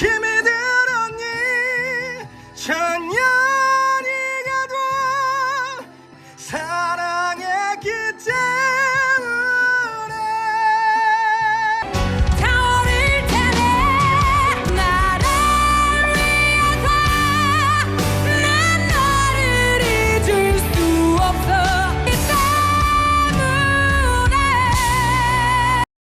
힘이 들었니? 찬양.